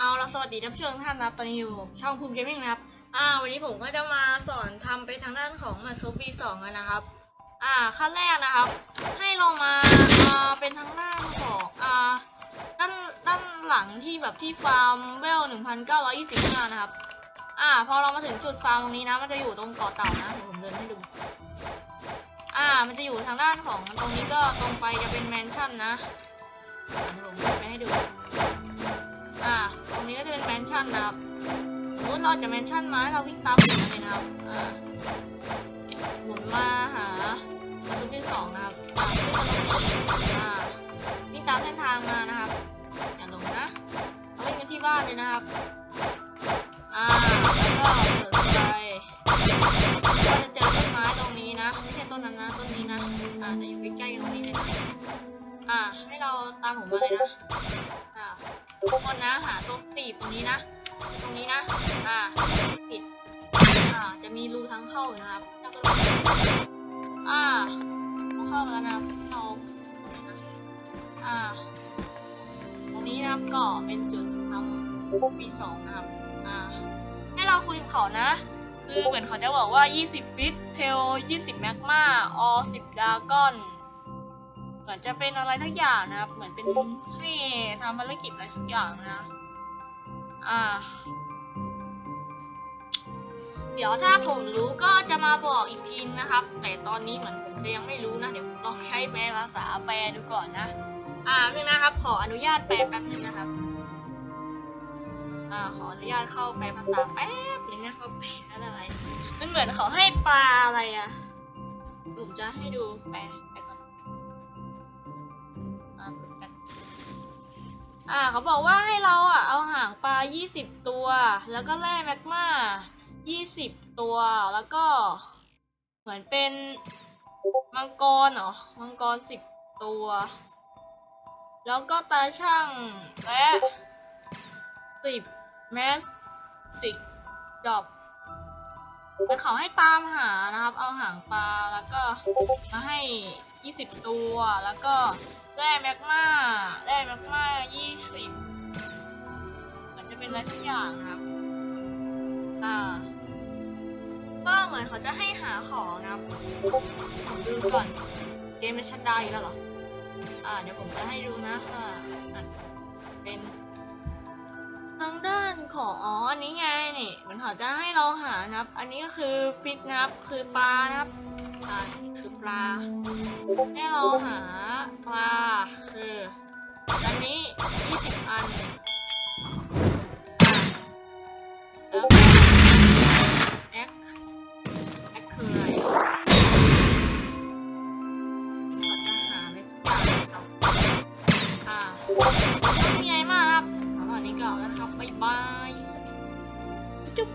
เอาละสวัสดีท่านผู้ชมท่านนับตอนนี้อยู่ช่องภูมิเกมมิ่งนะครับ อ่า วันนี้ผมก็จะมาสอนทำไปทางด้านของมาโซบีสองนะครับ อ่าขั้นแรกนะครับ ให้เรามาอ่าเป็นทางด้านของอ่าด้านด้านหลังที่แบบที่ฟาร์มเวลหนึ่งพันเก้าร้อยยี่สิบห้านะครับ อ่า พอเรามาถึงจุดฟาร์มตรงนี้นะ มันจะอยู่ตรงเกาะเต่านะเดี๋ยวผมเดินให้ดู อ่า มันจะอยู่ทางด้านของตรงนี้ก็ตรงไปจะเป็นแมนชั่นนะเดี๋ยวผมเดินไปให้ดู อ่า ตรงนี้ก็จะเป็นแมนชั่นนะครับสมมติเราจะแมนชั่นมาให้เราวิ่งตามหมุนมเลยนะครับ อ่าหมุนมาหาซุปที่สองนะครับอ่าวิ่งตามเส้นทางมานะครับ อย่าหลงนะเราวิ่งไปที่บ้านเลยนะครับ อ่า แล้วก็เดินไปก็จะเจอต้นไม้ตรงนี้นะ ไม่ใช่ต้นนั้นนะ ต้นนี้นะ อ่าจะอยู่ใกล้ๆตรงนี้เลย อ่า ให้เราตามผมมาเลยนะ ทุกคนนะหาตัวปีบตรงนี้นะ ตรงนี้นะ อ่าปิด อ่า จะมีรูทางเข้าอยู่นะครับแล้วก็อ่าเราเข้ามาแล้วนะครับเราอ่า ตรงนี้นะครับก็เป็นจุดทำปีสองนะครับ อ่า ให้เราคุยกับเขานะ คือเหมือนเขาจะบอกว่า 20 ฟิตเทล 20 แมกมาออ10ดากอน มือนจะเป็นอะไรทักอย่างนะครับ เหมือนเป็นให้ทำภารกิจอะไรสักอย่างนะ อ่า เดี๋ยวถ้าผมรู้ก็จะมาบอกอีกทีนะครับ แต่ตอนนี้เหมือนผมจะยังไม่รู้นะ เดี๋ยวลองใช้แปลภาษาแปลดูก่อนนะ อ่านี่นะครับ ขออนุญาตแปลแป๊บนึงนะครับ อ่า ขออนุญาตเข้าแปลภาษาแป๊บนึงนะครับแปลอะไร มันเหมือนเขาให้ปลาอะไรอะผมจะให้ดูแปล อ่าเขาบอกว่าให้เราอะเอาหางปลา 20 ตัว แล้วก็แร่แมกมา20 ตัว แล้วก็ เหมือนเป็นมังกรเหรอ มังกร 10 ตัว แล้วก็ตาช่างและ10แมสติกดอบมันเขาให้ตามหานะครับ เอาหางปลา แล้วก็มาให้ 20 ตัว แล้วก็ แร่แมกมาแร่แมกมา20มันจะเป็นอะไรสักอย่างครับ อ่า ก็เหมือนเขาจะให้หาของนะครับผมดูก่อน เกมมันชัดดาวน์อีกแล้วเหรอ อ่า เดี๋ยวผมจะให้ดูนะค่ะเป็นทางด้านของอ๋ออันนี้ไงนี่เหมือนเขาจะให้เราหานะครับ อันนี้ก็คือฟิกนะครับ คือปลานะครับอ่านี่คือปลาให้เราหา ปลาคืออันนี้20อันอะแล้วแอคแอคคืออะไรเราจะหาอะไรสักอย่างครับอ่าไม่มีอะไรมากครับสำหรับวันนี้ก็แล้วนะครับบ๊ายบายจุ๊บ